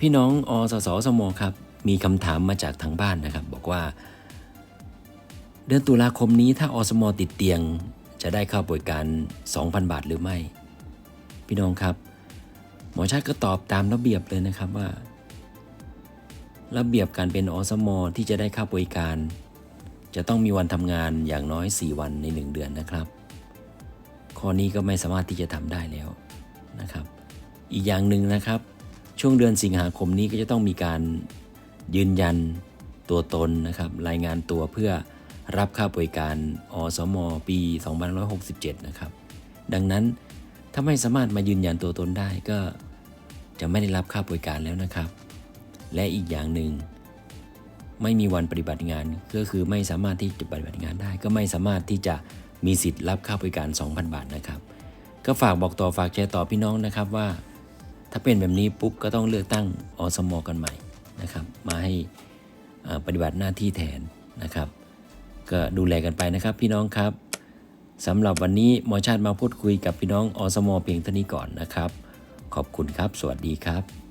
พี่น้องอสสสมครับ มีคำถามมาจากทางบ้านนะครับ บอกว่า เดือนตุลาคมนี้ถ้าอสมติดเตียงจะได้ค่าบริการ 2,000 บาทหรือไม่ พี่น้องครับ หมอชาติก็ตอบตามระเบียบเลยนะครับว่า ระเบียบการเป็นอสมที่จะได้ค่าบริการ จะต้องมีวันทำงานอย่างน้อย 4 วันใน 1 เดือนนะครับ ข้อนี้ก็ไม่สามารถที่จะทำได้แล้วนะครับ อีกอย่างหนึ่งนะครับ ช่วงเดือนสิงหาคมนี้ก็จะต้องมีการยืนยันตัวตนนะครับ รายงานตัวเพื่อรับค่าบริการอสม ปี2567 นะครับ ดังนั้นถ้าไม่สามารถมายืนยันตัวตนได้ก็จะไม่ได้รับค่าบริการแล้วนะครับ และอีกอย่างหนึ่ง ไม่มีวันปฏิบัติงานก็คือไม่สามารถที่จะปฏิบัติงานได้ ก็ไม่สามารถที่จะมีสิทธิ์รับค่าบริการ 2,000 บาทนะครับ ก็ฝากบอกต่อฝากแชร์ต่อพี่น้องนะครับว่า ถ้าเป็นแบบนี้ปุ๊บก็ต้องเลือกตั้งอสมกันใหม่นะครับมาให้อาปฏิบัติหน้าที่แทนนะครับ ก็ดูแลกันไปนะครับพี่น้องครับสำหรับวันนี้หมอชาติมาพูดคุยกับพี่น้องอสมเพียงเท่านี้ก่อนนะครับ ขอบคุณครับ สวัสดีครับ